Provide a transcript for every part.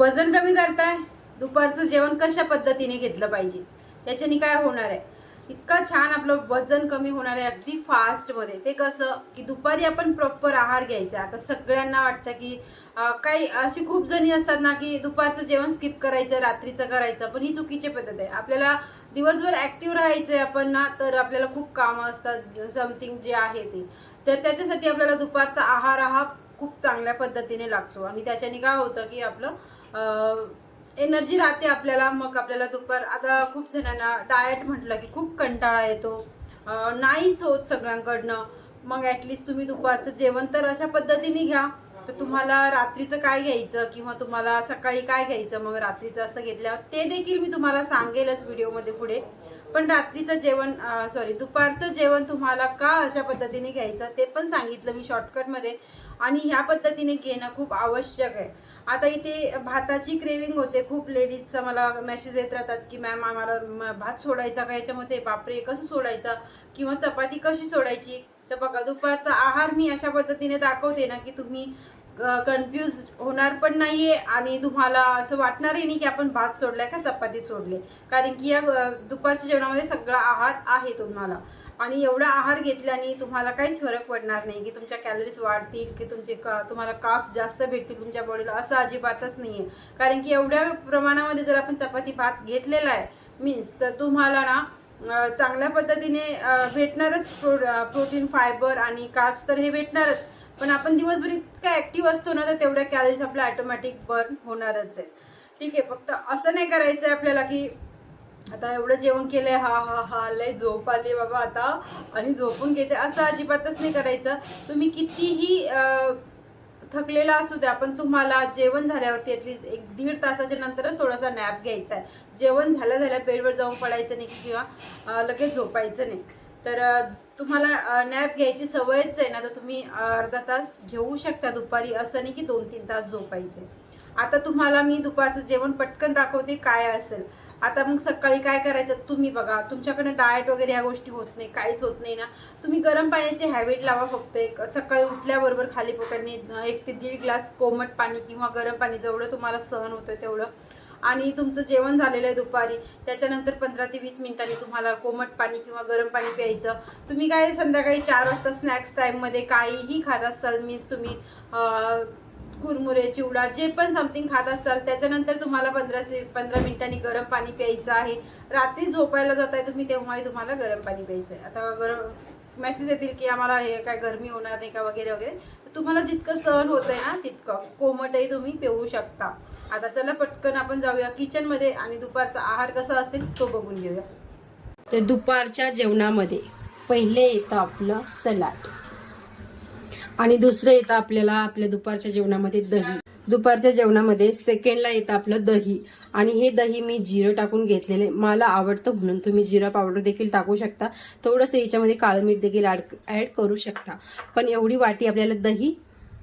वजन कमी करताय? दुपारचं जेवण कशा पद्धतीने घेतलं पाहिजे? त्याच्याने काय होणार आहे? इतका छान आपलं वजन कमी होणार आहे अगदी फास्टमध्ये. ते कसं की दुपारी आपण प्रॉपर आहार घ्यायचा. आता सगळ्यांना वाटतं की काही अशी खूप जणी असतात ना की दुपारचं जेवण स्किप करायचं रात्रीचं करायचं पण ही चुकीची पद्धत आहे. आपल्याला दिवसभर ॲक्टिव्ह राहायचं आहे आपण ना तर आपल्याला खूप कामं असतात समथिंग जे आहे ते. तर त्याच्यासाठी आपल्याला दुपारचा आहार हा खूप चांगल्या पद्धतीने लागतो. आणि त्याच्याने काय होतं की आपलं एनर्जी राहते आपल्याला मग आपल्याला दुपार. आता खूप जणांना डाएट म्हटलं की खूप कंटाळा येतो. नाहीच होत सगळ्यांकडनं. मग ॲटलिस्ट तुम्ही दुपारचं जेवण तर अशा पद्धतीने घ्या. तर तुम्हाला रात्रीचं काय घ्यायचं किंवा तुम्हाला सकाळी काय घ्यायचं मग रात्रीचं असं घेतल्यावर ते देखील मी तुम्हाला सांगेलच व्हिडिओमध्ये पुढे. पण रात्रीचं जेवण सॉरी दुपारचं जेवण तुम्हाला का अशा पद्धतीने घ्यायचं ते पण सांगितलं मी शॉर्टकटमध्ये आणि ह्या पद्धतीने घेणं खूप आवश्यक आहे. आता इथे भाताची क्रेविंग होते. खूप लेडीजचा मला मेसेज येत राहतात की मॅम आम्हाला भात सोडायचा का? याच्यामध्ये बापरे कसं सोडायचा? किंवा चपाती कशी सोडायची? तर बघा दुपारचा आहार मी अशा पद्धतीने दाखवते ना की तुम्ही कन्फ्यूज होणार पण नाहीये आणि तुम्हाला असं वाटणारही नाही की आपण भात सोडलाय का चपाती सोडले. कारण की या दुपारच्या जेवणामध्ये सगळा आहार आहे तुम्हाला. आणि एवढा आहार घेतल्याने तुम्हाला काहीच फरक पडणार नाही की तुमच्या कॅलरीज वाढतील की तुमचे का तुम्हाला काप्स जास्त भेटतील तुमच्या बॉडीला असं अजिबातच नाही आहे कारण की एवढ्या प्रमाणामध्ये जर आपण चपाती भात घेतलेला आहे मीन्स तर तुम्हाला ना चांगल्या पद्धतीने भेटणारच प्रो प्रोटीन फायबर आणि कार्ब्स तर हे भेटणारच. पण आपण दिवसभर इतका ॲक्टिव्ह असतो ना तर तेवढ्या कॅलरीज आपल्या ऑटोमॅटिक बर्न होणारच आहेत ठीक आहे फक्त असं नाही करायचं आहे आपल्याला की आता एवढं जेवण केलंय हा हा हा लय झोप आली बाबा आता. आणि झोपून घेते. असं अजिबातच नाही करायचं. तुम्ही कितीही थकलेला असू द्या पण तुम्हाला जेवण झाल्यावरती ॲटलीस्ट एक दीड तासाच्या नंतरच थोडासा नॅप घ्यायचा आहे. जेवण झाल्या झाल्या बेडवर जाऊन पडायचं नाही किंवा लगेच झोपायचं नाही. तर तुम्हाला नॅप घ्यायची सवयच आहे ना तर तुम्ही अर्धा तास घेऊ शकता. दुपारी असं नाही की दोन तीन तास झोपायचे आता तुम्हाला मी दुपारचं जेवण पटकन दाखवते काय असेल. आता मग सकाळी काय करायचं? तुम्ही बघा. तुमच्याकडे डाएट वगैरे या गोष्टी होत नाही. काहीच होत नाही ना. तुम्ही गरम पाण्याची हॅबिट लावा फक्त एक. सकाळी उठल्याबरोबर खाली पोटाने एक ते दीड ग्लास कोमट पाणी किंवा गरम पाणी जेवढं तुम्हाला सहन होतं तेवढं. आणि तुमचं जेवण झालेलं आहे दुपारी. त्याच्यानंतर पंधरा ते वीस मिनिटांनी तुम्हाला कोमट पाणी किंवा गरम पाणी प्यायचं. तुम्ही काय संध्याकाळी चार वाजता स्नॅक्स टाईममध्ये काहीही खात असाल मीन्स तुम्ही कुरमुरे चिवडा जे पण समथिंग खात असाल त्याच्यानंतर तुम्हाला पंधरा से पंधरा मिनिटांनी गरम पाणी प्यायचं आहे. रात्री झोपायला जात आहे तुम्ही तेव्हाही तुम्हाला गरम पाणी प्यायचं आहे आता गरम मेसेज येतील की आम्हाला हे काय गरमी होणार नाही का वगैरे वगैरे. तर तुम्हाला जितकं सहन होतंय ना तितकं. कोमटही तुम्ही पिऊ शकता. आता चला पटकन आपण जाऊया किचनमध्ये आणि दुपारचा आहार कसा असेल तो बघून घेऊया. तर दुपारच्या जेवणामध्ये पहिले येतं आपलं सलाड आणि दुसरं येतं आपल्याला आपल्या दुपारच्या जेवणामध्ये दही. दुपारच्या जेवणामध्ये सेकंडला येतं आपलं दही. आणि हे दही मी जिरं टाकून घेतलेले मला आवडतं म्हणून तुम्ही जिरा पावडर देखील टाकू शकता. थोडंसं याच्यामध्ये काळं मीठ देखील ऍड ॲड करू शकता. पण एवढी वाटी आपल्याला दही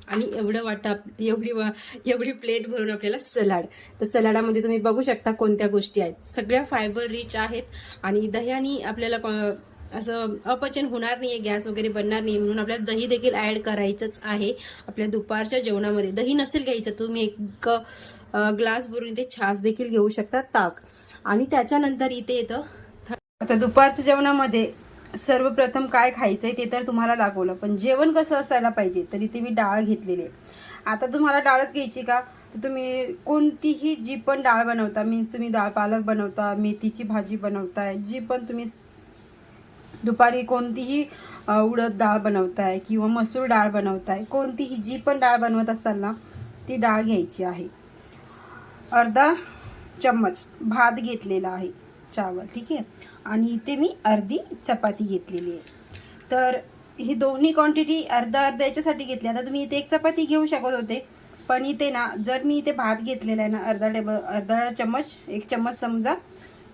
आणि एवढं वाटा एवढी वा एवढी प्लेट भरून आपल्याला सलाड. तर सलाडामध्ये तुम्ही बघू शकता कोणत्या गोष्टी आहेत. सगळ्या फायबर रिच आहेत. आणि दह्यानी आपल्याला असं अपचन होणार नाहीये गॅस वगैरे बनणार नाही म्हणून आपल्याला दही देखील ॲड करायचंच आहे आपल्या दुपारच्या जेवणामध्ये. दही नसेल घ्यायचं तुम्ही एक ग्लास भरून इथे छास देखील घेऊ शकता ताक. आणि त्याच्यानंतर इथे येतं आता दुपारच्या जेवणामध्ये सर्वप्रथम काय खायचं आहे ते तर तुम्हाला दाखवलं पण जेवण कसं असायला पाहिजे तर इथे मी डाळ घेतलेली आहे. आता तुम्हाला डाळच घ्यायची का? तर तुम्ही कोणतीही जी पण डाळ बनवता मीन्स तुम्ही डाळ पालक बनवता मेथीची भाजी बनवताय जी पण तुम्ही दुपारी कोणतीही उडद डाळ बनवताय किंवा मसूर डाळ बनवताय कोणतीही जी पण डाळ बनवत असाल ना ती डाळ घ्यायची आहे. अर्धा चम्मच भात घेतलेला आहे चावल ठीक आहे? आणि इथे मी अर्धी चपाती घेतलेली आहे. तर ही दोन्ही क्वांटिटी अर्धा अर्धा याच्यासाठी घेतली. आता तुम्ही इथे एक चपाती घेऊ शकत होते पण इथे ना जर मी इथे भात घेतलेला आहे ना अर्धा टेबल अर्धा चम्मच एक चम्मच समजा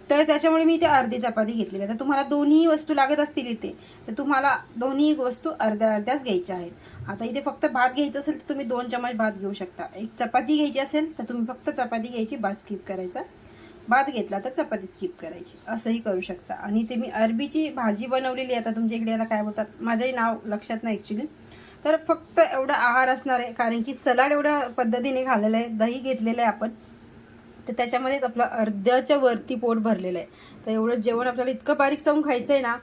तर त्याच्यामुळे मी इथे अर्धी चपाती घेतलेली आहे. तर तुम्हाला दोन्ही वस्तू लागत असतील इथे तर तुम्हाला दोन्ही वस्तू अर्ध्या अर्ध्याच घ्यायच्या आहेत. आता इथे फक्त भात घ्यायचं असेल तर तुम्ही दोन चमच भात घेऊ शकता. एक चपाती घ्यायची असेल तर तुम्ही फक्त चपाती घ्यायची भात स्किप करायचा. भात घेतला तर चपाती स्किप करायची. असंही करू शकता. आणि ते मी अरबीची भाजी बनवलेली आहे. आता तुमच्या इकडे याला काय बोलतात? माझंही नाव लक्षात नाही ॲक्च्युली तर फक्त एवढा आहार असणार आहे कारण की सलाड एवढ्या पद्धतीने घालेलं आहे. दही घेतलेलं आहे आपण. तर त्याच्यामध्येच आपलं अर्ध्याच्या वरती पोट भरलेलं आहे. तर एवढं जेवण आपल्याला इतकं बारीक चावून खायचं आहे ना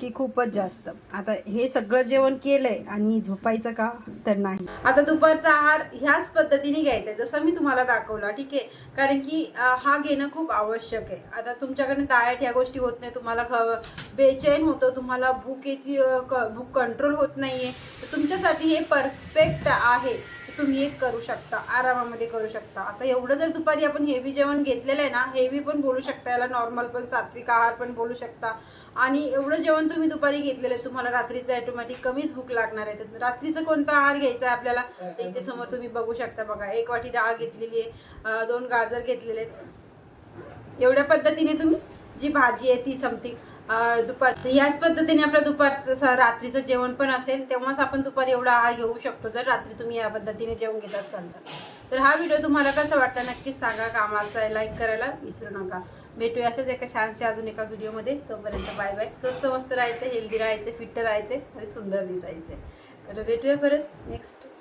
की खूपच जास्त. आता हे सगळं जेवण केलंय आणि झोपायचं का तर नाही. आता दुपारचा आहार ह्याच पद्धतीने घ्यायचा आहे जसं मी तुम्हाला दाखवला ठीक आहे? कारण की हा घेणं खूप आवश्यक आहे. आता तुमच्याकडनं डायट ह्या गोष्टी होत नाही. तुम्हाला ख- बेचैन होतं तुम्हाला भूकेची क- भूक कंट्रोल होत नाहीये. तर तुमच्यासाठी हे परफेक्ट आहे. तुम्ही एक करू शकता आरामामध्ये करू शकता. आता एवढं जर दुपारी आपण हेवी जेवण घेतलेलं आहे ना हेवी पण बोलू शकता याला नॉर्मल पण सात्विक आहार पण बोलू शकता. आणि एवढं जेवण तुम्ही दुपारी घेतलेलं आहे तुम्हाला रात्रीचं ऑटोमॅटिक कमीच भूक लागणार आहे. तर रात्रीचं कोणता आहार घ्यायचा आहे आपल्याला? इथे समोर तुम्ही बघू शकता बघा एक वाटी डाळ घेतलेली आहे दोन गाजर घेतलेले आहेत. एवढ्या पद्धतीने तुम्ही जी भाजी आहे ती समथिंग दुपार याच पद्धतीने आपलं दुपारचं रात्रीचं जेवण पण असेल तेव्हाच आपण दुपारी एवढा आहार घेऊ शकतो जर रात्री तुम्ही या पद्धतीने जेवण घेत असाल तर. तर हा व्हिडिओ तुम्हाला कसा वाटला नक्कीच सांगा कामाचा लाईक करायला विसरू नका. भेटूया अशाच एका छानशा अजून एका व्हिडिओमध्ये. तोपर्यंत बाय बाय. स्वस्त मस्त राहायचं हेल्दी राहायचं फिट राहायचे आणि सुंदर दिसायचे. तर भेटूया परत नेक्स्ट